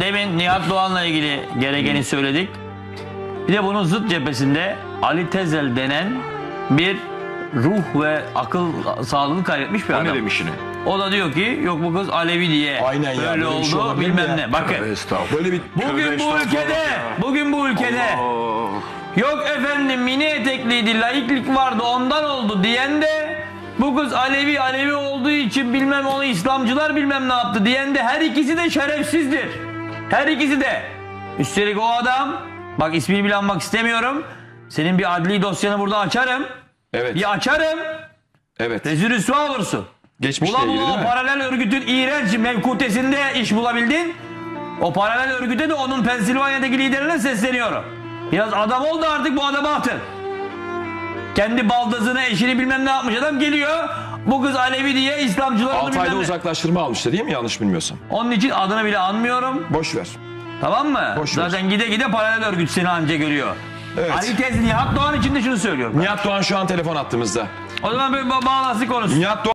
Demin Nihat Doğan'la ilgili gerekeni söyledik. Bir de bunun zıt cephesinde Ali Tezel denen bir ruh ve akıl sağlığını kaybetmiş bir O ne adam. demiş yine? O da diyor ki yok bu kız Alevi diye Aynen ya, böyle böyle bir şey oldu olabilir mi bilmem ya? ne. Bakın Estağfurullah. Böyle bir bugün bu ülkede bugün bu ülkede yok efendim mini etekliydi laiklik vardı ondan oldu diyen de bu kız Alevi Alevi olduğu için bilmem onu İslamcılar bilmem ne yaptı diyen de her ikisi de şerefsizdir. Her ikisi de. Üstelik o adam bak ismini bile anmak istemiyorum. Senin bir adli dosyanı burada açarım. Evet. Bir açarım. Evet. Rezil rüsva olursun. Geçmişle Ulan ilgili bu değil mi? paralel örgütün iğrenç mevkutesinde iş bulabildin. O paralel örgüte de onun Pensilvanya'daki liderine sesleniyorum. Biraz adam oldu artık bu adama atın. Kendi baldızını eşini bilmem ne yapmış adam geliyor. Bu kız Alevi diye İslamcılar onu 6 ayda bilmem ne. uzaklaştırma almıştı değil mi yanlış bilmiyorsam? Onun için adını bile anmıyorum. Boş ver. Tamam mı? Boş ver. Zaten gide gide paralel örgüt seni anca görüyor. Evet. Ali Tez Nihat Doğan için de şunu söylüyorum. Nihat Doğan şu an telefon attığımızda. O zaman bir ba- bağlansı konusu. Nihat Doğan